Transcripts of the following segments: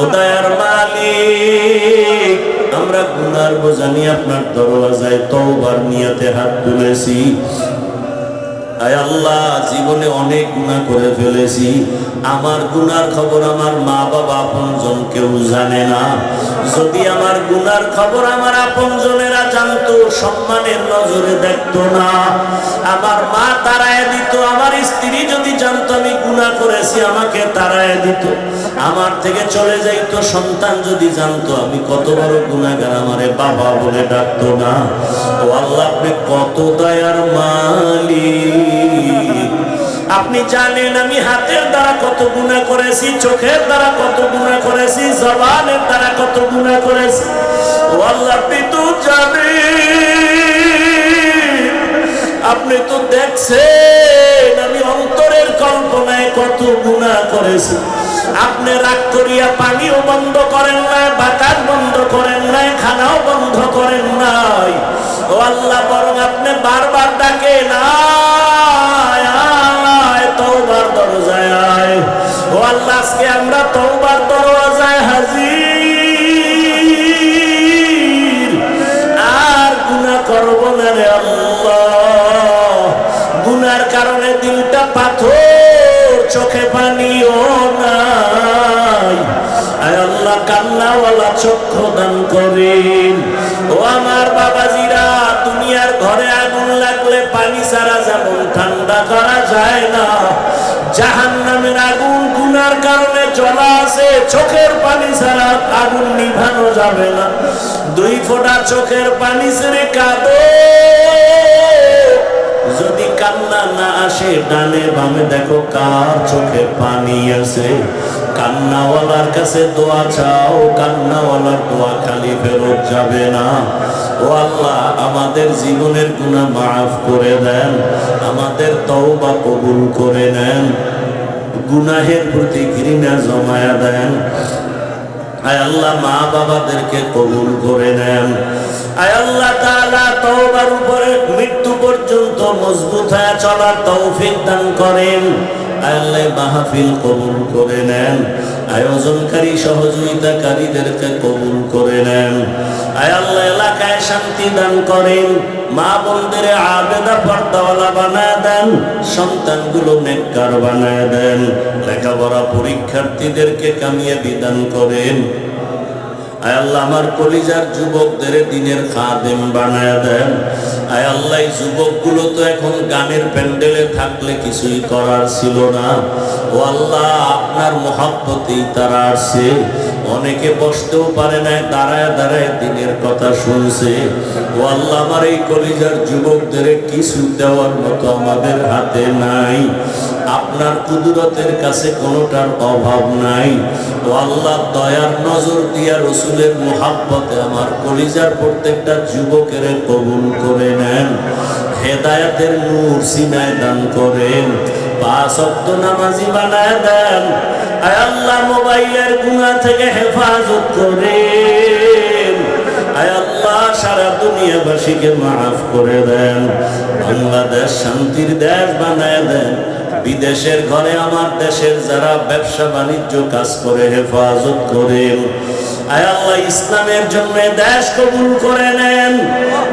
ও দয়ার মালিক, আমরা গুনার বোঝা নিয়ে আপনার দরওয়াজায় তওবার নিয়তে হাত তুলেছি। আয় আল্লাহ, জীবনে অনেক গুণা করে ফেলেছি। আমার গুনার খবর আমার মা বাবা আপনজন কেউ জানে না। যদি আমার গুনার খবর আমার আপনজনেরা জানতো, সম্মানের নজরে দেখতো না। আমার মা তারায় দিত, আমার স্ত্রী যদি জানতো, আমি গুনাহ করেছি, আমাকে তারায় দিত। আমার থেকে চলে যাইতো, সন্তান যদি জানতো, আমি কত বড় গুণাগার আমারে বাবা বলে ডাকতো না। ও আল্লাহ কত দয়ার মালিক। আপনি জানেন আমি হাতের দ্বারা কত গুণা করেছি, চোখের দ্বারা কত গুণা করেছি, জবানের দ্বারা কত গুণা করেছি। ও তো জানেন, আপনি তো দেখছেন আমি অন্তরের কল্পনায় কত গুণা করেছি। আপনি রাগ করিয়া পানিও বন্ধ করেন নাই, বাতাস বন্ধ করেন নাই, খানাও বন্ধ করেন নাই। ও আল্লাহ, বরং আপনি বারবার ডাকে না তৌবার দরজায় আয়। ও আল্লাহ, আজকে আমরা তৌবার দরজায় হাজির। আর গুনাহ করব না রে আল্লাহ। গুনার কারণে দিলটা পাথর, চোখে পানিও নাই। আয় আল্লাহ, কান্নাওয়ালা চক্ষু দান করেন। ও আমার বাবাজিরা আছে, চোখের পানি ছাড়া আগুন নিভানো যাবে না। দুই ফোঁটা চোখের পানি ছেড়ে কাঁদো। যদি কান্না না আসে, ডানে বামে দেখো কার চোখে পানি আছে। কান্নাওয়ালার কাছে দোয়া চাও, কান্নাওয়ালার দোয়া খালি ফেরত যাবে না। ও আল্লাহ, আমাদের জীবনের গুণা মাফ করে দেন, আমাদের তওবা কবুল করে নেন। গুনাহের প্রতি ঘৃণা জমায়া দেন। আয় আল্লাহ মা বাবাদেরকে কবুল করে নেন। আয় আল্লাহ তাআলা তওবার উপরে মৃত্যু পর্যন্ত মজবুত হয়ে চলার তৌফিক দান করেন। আয় আল্লাহ মাহফিল কবুল করে নেন। আয়োজনকারী সহযোগিতাকারীদেরকে কবুল করে নেন। আয় আল্লাহ এলাকায় শান্তি দান করেন। মা বোনদের আবেদা পর্দাওয়ালা বানায় দেন, সন্তানগুলো নেককার বানায় দেন। লেখাপড়া পরীক্ষার্থীদেরকে কামিয়ে দান করেন। আয় আল্লাহ, আমার কলিজার যুবকদের দিনের বানায় দেন। আল্লাহ যুবকগুলো তো এখন গানের প্যান্ডেলে থাকলে কিছুই করার ছিল না। ও আল্লাহ, আপনার মহাব্বতেই তারা আসছে অনেকে বসতেও পারে না, দাঁড়ায় দাঁড়ায় দিনের কথা শুনছে। ও আল্লাহ, আমার এই কলিজার যুবকদের কিছু দেওয়ার মতো আমাদের হাতে নাই। আপনার কুদরতের কাছে কোনোটার অভাব নাই। ও আল্লাহ, দয়ার নজর দিয়া রসুলের মোহাব্বতে আমার কলিজার প্রত্যেকটা যুবকের কবুল করে নেন। হেদায়াতের নূর সিনায় দান করেন। পাঁচ অক্ত নামাজি বানায় দেন। আয় আল্লাহ মোবাইলের গুণা থেকে হেফাজত আল্লাহ, সারা দুনিয়াবাসীকে মাফ করে দেন। বাংলাদেশ শান্তির দেশ বানায় দেন। বিদেশের ঘরে আমার দেশের যারা ব্যবসা বাণিজ্য কাজ করে হেফাজত করেন। আয় আল্লাহ, ইসলামের জন্য দেশ কবুল করে নেন।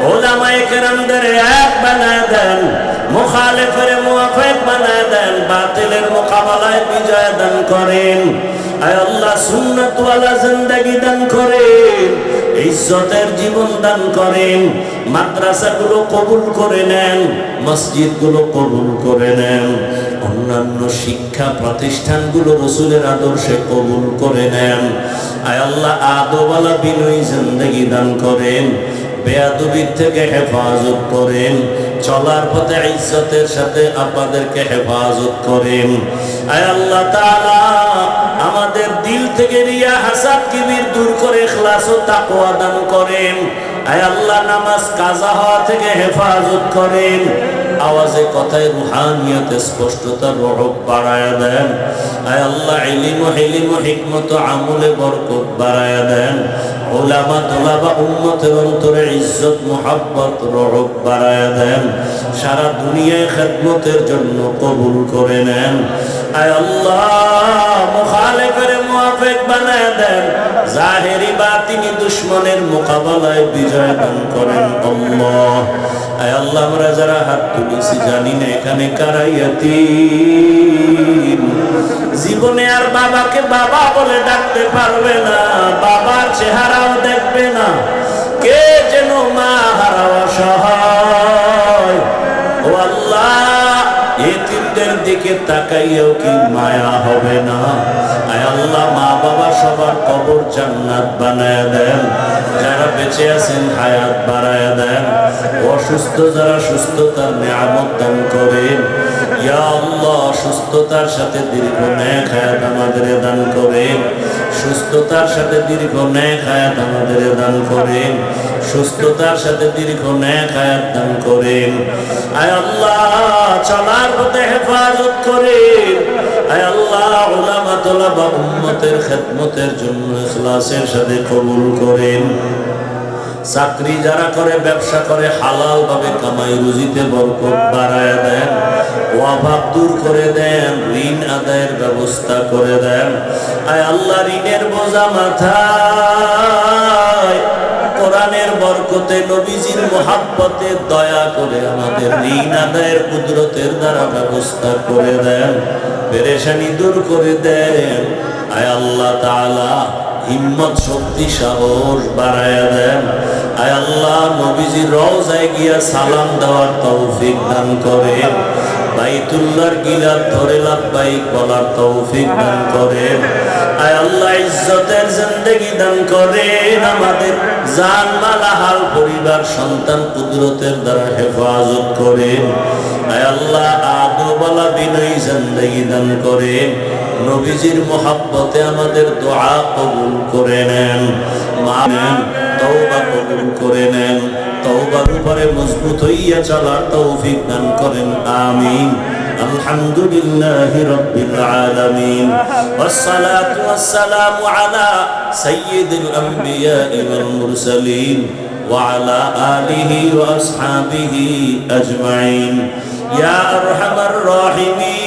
ওলামায়ে কেরামদের এক বানায় দেন। মুখালেফের মুআফিক বানায় দেন, বাতিলের মোকাবেলায় বিজয় দান করেন। আয় আল্লাহ, সুন্নাতওয়ালা জিন্দেগি দান করেন, ইজ্জতের জীবন দান করেন, মাদ্রাসাগুলো কবুল করে নেন, মসজিদগুলো কবুল করে নেন, অন্যান্য শিক্ষা প্রতিষ্ঠানগুলো রসুলের আদর্শে কবুল করে নেন। আয় আল্লাহ আদোবালা বিনয়ী জিন্দেগি দান করেন, বেয়াদবির থেকে হেফাজত করেন চলার পথে ইজ্জতের সাথে আপনাদেরকে হেফাজত করেন। আয় আল্লাহ তাআলা, আমাদের দিল থেকে রিয়া, হাসাদ কিবির দূর করে ইখলাস ও তাকওয়া দান করেন। আয় আল্লাহ, নামাজ কাজা হওয়া থেকে হেফাজত করেন। আওয়াজে কথায় রুহানিয়তে স্পষ্টতা রহব বাড়ায় দেন। আয় আল্লাহ, ইলিম হিলিম হিকমত আমলে বরকত বাড়ায় দেন। ওলামা তোলাবা উম্মতের দেন। সারা দুনিয়ায় খেদমতের জন্য কবুল করে নেন। আয় আল্লাহ দেন। তিনি দুশ্মনের মোকাবেলায় বিজয় দান করেন আয় আল্লাহ, আমরা যারা হাত তুলেছি জানি না এখানে কারাইয়াতি জীবনে আর বাবাকে বাবা বলে ডাকতে পারবে না। বাবার চেহারাও দেখবে না। কে যেন মা হারাওয়া সহায় আল্লাহ, এতিমদের দিকে তাকাইয়েও কি মায়া হবে না? আয় আল্লাহ, মা বাবা সবার কবর জান্নাত বানায় দেন। যারা বেঁচে আছেন হায়াত বাড়ায় দেন। অসুস্থ যারা সুস্থতার নিয়ামত দান করেন। ইয়া আল্লাহ, সুস্থতার সাথে দীর্ঘ ন্যাক হায়াত আমাদের দান করেন। সুস্থতার সাথে দীর্ঘ ন্যাক হায়াত আমাদের দান করেন। সুস্থতার সাথে দীর্ঘ ন্যাক হায়াত দান করেন। আয় আল্লাহ, চলার পথে হেফাজত করেন। আয় আল্লাহ উলামা তোলাবা উম্মতের খেদমতের জন্য ইখলাসের সাথে কবুল করেন। চাকরি যারা করে, ব্যবসা করে হালাল ভাবে কামাই রুজিতে বরকত বাড়ায় দেন, অভাব দূর করে দেন, ঋণ আদায়ের ব্যবস্থা করে দেন। আয় আল্লাহ, ঋণের বোঝা মাথায়। কোরআনের বরকতে, নবীজির মোহাব্বতে দয়া করে আমাদের ঋণ আদায়ের কুদরতের দ্বারা ব্যবস্থা করে দেন। পেরেশানি দূর করে দেন। আয় আল্লাহ তাআলা হিম্মত, শক্তি, সাহস বাড়ায় দেন। আয় আল্লাহ নবীজির রওজায় গিয়া সালাম দেওয়ার তৌফিক দান করেন। বাইতুল্লাহর গিলাপ ধরে লাভবাহিক বলার তৌফিক দান করেন। আয় আল্লাহ, ইজ্জতের জিন্দেগি দান করেন। আমাদের জান, মালা হাল পরিবার, সন্তান, কুদরতের দ্বারা হেফাজত করেন। আয় আল্লাহ আদো বলা বিনয়ী জিন্দেগি দান করেন। নবীজির মোহাব্বতে আমাদের দোয়া কবুল করে নেন মা নেন তওবা কবুল করে নেন তওবার উপরে মজবুত হইয়া চলার তৌফিক দান করেন আমিন الحمد لله رب العالمين والصلاة والسلام على سيد الأنبياء والمرسلين وعلى آله وأصحابه أجمعين يا أرحم الراحمين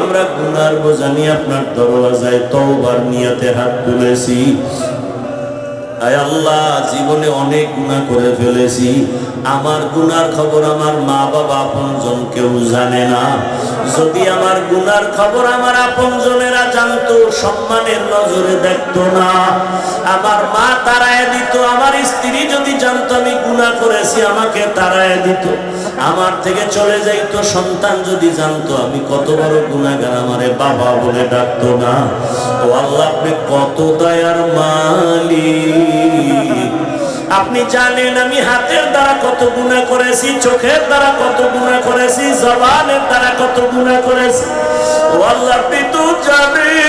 আমরা গুনার বোঝানি আপনার দরওয়াজায় তওবার নিয়াতে হাত তুলেছি। আয় আল্লাহ, জীবনে অনেক গুণা করে ফেলেছি। আমার গুনার খবর আমার মা বাবা আপনজন কেউ জানে না। যদি আমার গুনার খবর আমার আপনজনেরা জানতো, সম্মানের নজরে দেখতো না। আমার মা তারায় দিত, আমার স্ত্রী যদি জানতো, আমি গুনাহ করেছি, আমাকে তারায় দিত। আমার থেকে চলে যাইতো, সন্তান যদি জানতো, আমি কত বড় গুণাগার আমারে বাবা বলে ডাকতো না। ও আল্লাহ আপনি কত দয়ার মালিক। আপনি জানেন আমি হাতের দ্বারা কত গুণা করেছি, চোখের দ্বারা কত গুণা করেছি, জবানের দ্বারা কত গুণা করেছি। ও আল্লাহ, আপনি তো জানেন,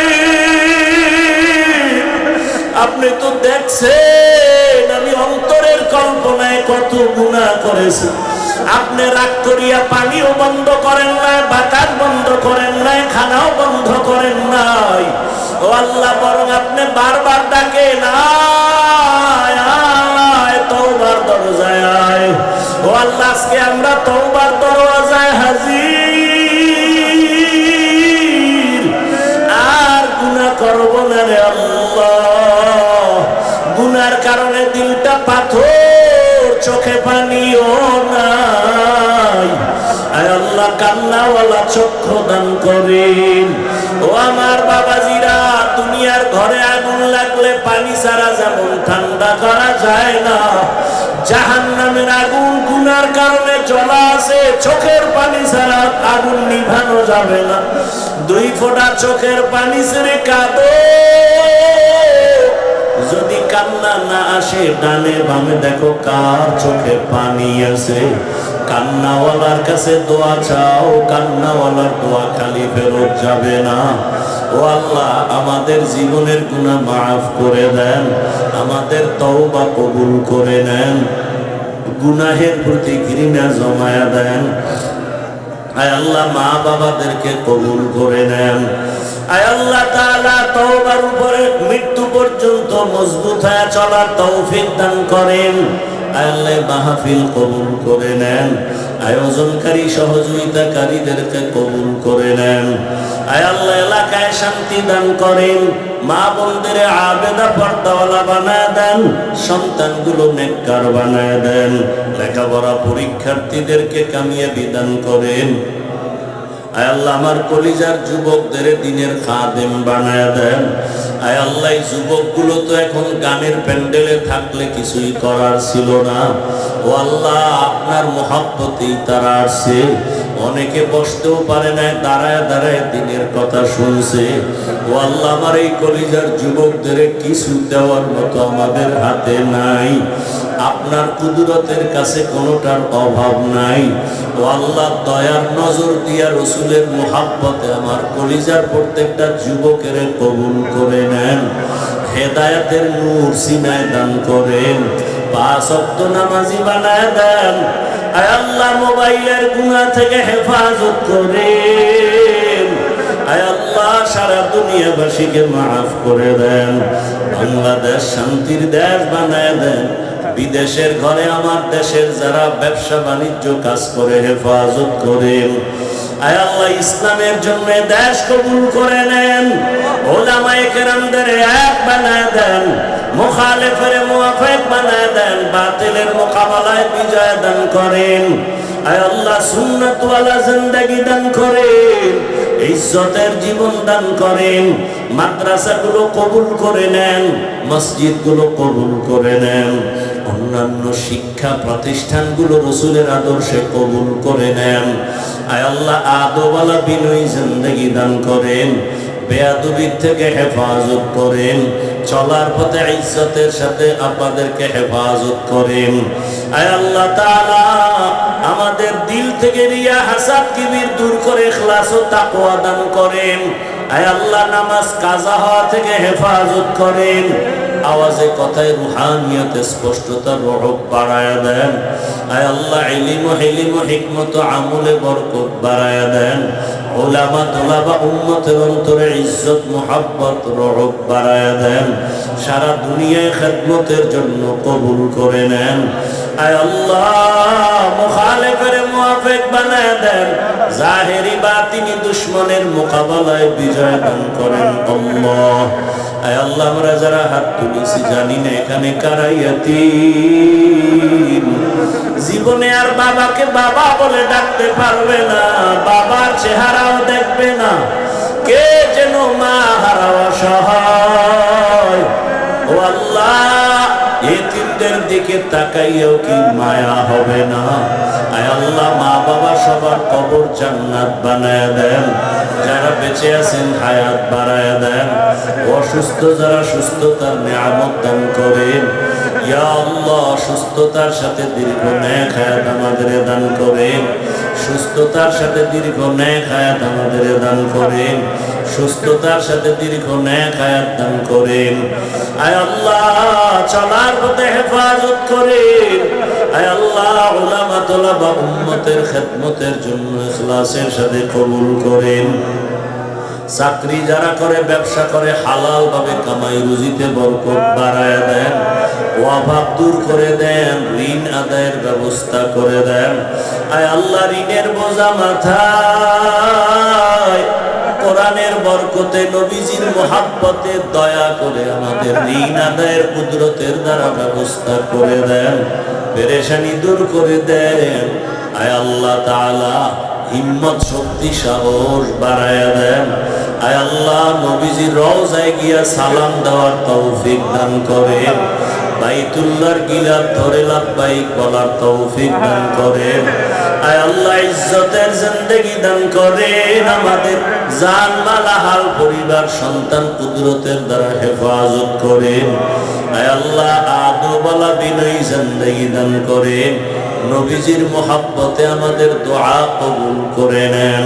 আপনি তো দেখছেন আমি অন্তরের কল্পনায় কত গুণা করেছি। আপনি রাগ করিয়া পানিও বন্ধ করেন নাই, বাতাস বন্ধ করেন নাই, খানাও বন্ধ করেন নাই। ও আল্লাহ, বরং আপনি বারবার ডাকে না তৌবার দরজায় আয়। ও আল্লাহ, আজকে আমরা তৌবার দরজায় হাজির। আর গুনাহ করব না রে আল্লাহ। গুনার কারণে দিলটা পাথর, চোখে পানিও নাই। আয় আল্লাহ, কান্নাওয়ালা চক্ষু দান করেন। ও আমার দুনিয়ার ঘরে আগুন লাগলে পানি ছাড়া যেমন ঠান্ডা করা যায় না। জাহান নামের আগুন গুনার কারণে জ্বলা আছে, চোখের পানি ছাড়া আগুন নিভানো যাবে না। দুই ফোঁটা চোখের পানি ছেড়ে কাঁদো। যদি কান্না না আসে, ডানে বামে দেখো কার চোখে পানি আছে। কান্নাওয়ালার কাছে দোয়া চাও, কান্নাওয়ালার দোয়া খালি ফেরত যাবে না। ও আল্লাহ, আমাদের জীবনের গুনাহ মাফ করে দেন, আমাদের তওবা কবুল করে নেন, গুনাহের প্রতি ঘৃণা জমায়া দেন। আয় আল্লাহ মা বাবাদেরকে কবুল করে নেন। আয় আল্লাহ তাআলা, তওবার উপরে মৃত্যু পর্যন্ত মজবুত হয়ে চলার তৌফিক দান করেন। আয় আল্লাহ মাহফিল কবুল করে নেন। আয়োজনকারী সহযোগিতাকারীদেরকে কবুল করে নেন। আল্লাহ এলাকায় শান্তি দান করেন। মা বোনদের আবেদা পর্দাওয়ালা বানায় দেন, সন্তানগুলো নেককার বানায় দেন। লেখাপড়া পরীক্ষার্থীদেরকে কামিয়ে বিধান করেন। আয় আল্লাহ আমার কলিজার যুবকদের দিনের খাদেম বানায় দেন। আয় আল্লাহ যুবকগুলো তো এখন গানের প্যান্ডেলে থাকলে কিছুই করার ছিল না। ও আল্লাহ, আপনার মহাব্বতেই তারা আসছে অনেকে বসতেও পারে না, দাঁড়ায় দাঁড়ায় দিনের কথা শুনছে। ও আল্লাহ, আমার এই কলিজার যুবকদের কিছু দেওয়ার মতো আমাদের হাতে নাই। আপনার কুদরতের কাছে কোনোটার অভাব নাই। ও আল্লাহ, দয়ার নজর দিয়া রসুলের মোহাব্বতে আমার কলিজার প্রত্যেকটা যুবকের কবুল করে নেন। হেদায়াতের নূর সিনায় দান করেন। পাঁচ নামাজি বানায় দেন। আল্লাহ মোবাইলের গুণা থেকে হেফাজত আয় আল্লাহ সারা দুনিয়াবাসীকে মাফ করে দেন। বাংলাদেশ শান্তির দেশ বানায় দেন। বিদেশের ঘরে আমার দেশের যারা ব্যবসা বাণিজ্য কাজ করে হেফাজত করেন। আয় আল্লাহ ইসলামের জন্য দেশ কবুল করে নেন। ওলামায়ে কেরামদের এক বানায় দেন। মুখালেফের মুয়াফেক বানায় দেন, বাতিলের মোকাবেলায় বিজয় দান করেন। দান করেন জীবন দান করেন, মাদ্রাসাগুলো কবুল করে নেন, মসজিদগুলো কবুল করে নেন, অন্যান্য শিক্ষা প্রতিষ্ঠানগুলো রসুলের আদর্শে কবুল করে নেন। আয় আল্লাহ আদোবালা বিনয়ী জিন্দগি দান করেন, বেয়াদবির থেকে হেফাজত করেন চলার পথে ইজ্জতের সাথে আপনাদেরকে হেফাজত করেন। আয় আল্লাহ তাআলা, আমাদের দিল থেকে রিয়া হাসাদ কিবির দূর করে ইখলাস ও তাকওয়া দান করেন। আয় আল্লাহ, নামাজ কাজা হওয়া থেকে হেফাজত করেন। আওয়াজে কথায় রুহানিয়াতে স্পষ্টতা রহব বাড়ায় দেন। আয় আল্লাহ, ইলিম ও হিলিম ও হিকমত আমলে বরকত বাড়ায় দেন। ওলামা তোলাবা উম্মতের অন্তরে ইজ্জত, মোহাব্বত রহব বাড়ায় দেন। সারা দুনিয়ায় খেদমতের জন্য কবুল করে নেন। আল্লাহ বানায় দেন। বাতিনি দুশ্মনের মোকাবেলায় বিজয় দান করেন আয় আল্লাহ, আমরা যারা হাত তুলেছি জানি না এখানে কারাইয়াতি জীবনে আর বাবাকে বাবা বলে ডাকতে পারবে না। বাবার চেহারাও দেখবে না। কে যেন মা হারাওয়া সহায় ও আল্লাহ এতিমদের দিকে তাকাইয়াও কি মায়া হবে না? আয় আল্লাহ, মা বাবা সবার কবর জান্নাত বানায় দেন। যারা বেঁচে আছেন হায়াত বাড়ায় দেন। অসুস্থ যারা সুস্থতার নিয়ামত দান করেন। ইয়া আল্লাহ, সুস্থতার সাথে দীর্ঘ ন্যাক হায়াত আমাদের দান করেন। সুস্থতার সাথে দীর্ঘ ন্যাক হায়াত আমাদের দান করেন। সুস্থতার সাথে দীর্ঘ ন্যাক হায়াত দান করেন। আয় আল্লাহ, চলার পথে হেফাজত করেন। আয় আল্লাহ উলামা তোলাবা উম্মতের খেদমতের জন্য ইখলাসের সাথে কবুল করেন। চাকরি যারা করে, ব্যবসা করে হালাল ভাবে কামাই, রুজিতে বরকত বাড়ায় দেন, অভাব দূর করে দেন, ঋণ আদায়ের ব্যবস্থা করে দেন। আয় আল্লাহ, ঋণের বোঝা মাথায়। কোরআনের বরকতে, নবীজির মোহাব্বতে দয়া করে আমাদের ঋণ আদায়ের কুদরতের দ্বারা ব্যবস্থা করে দেন। পেরেশানি দূর করে দেন। আয় আল্লাহ তাআলা হিম্মত, শক্তি, সাহস বাড়ায়া দেন। আয় আল্লাহ নবীজির রওজায় গিয়া সালাম দেওয়ার তৌফিক দান করেন। বাইতুল্লাহর গিলাপ ধরে লাভবাহিক বলার তৌফিক দান করেন। আয় আল্লাহ, ইজ্জতের জিন্দেগি দান করেন। আমাদের জান, মালা হাল পরিবার, সন্তান, কুদরতের দ্বারা হেফাজত করেন। আয় আল্লাহ আদবলা বিনয়ী জিন্দেগি দান করেন। নবীজির মোহাব্বতে আমাদের দোয়া কবুল করে নেন।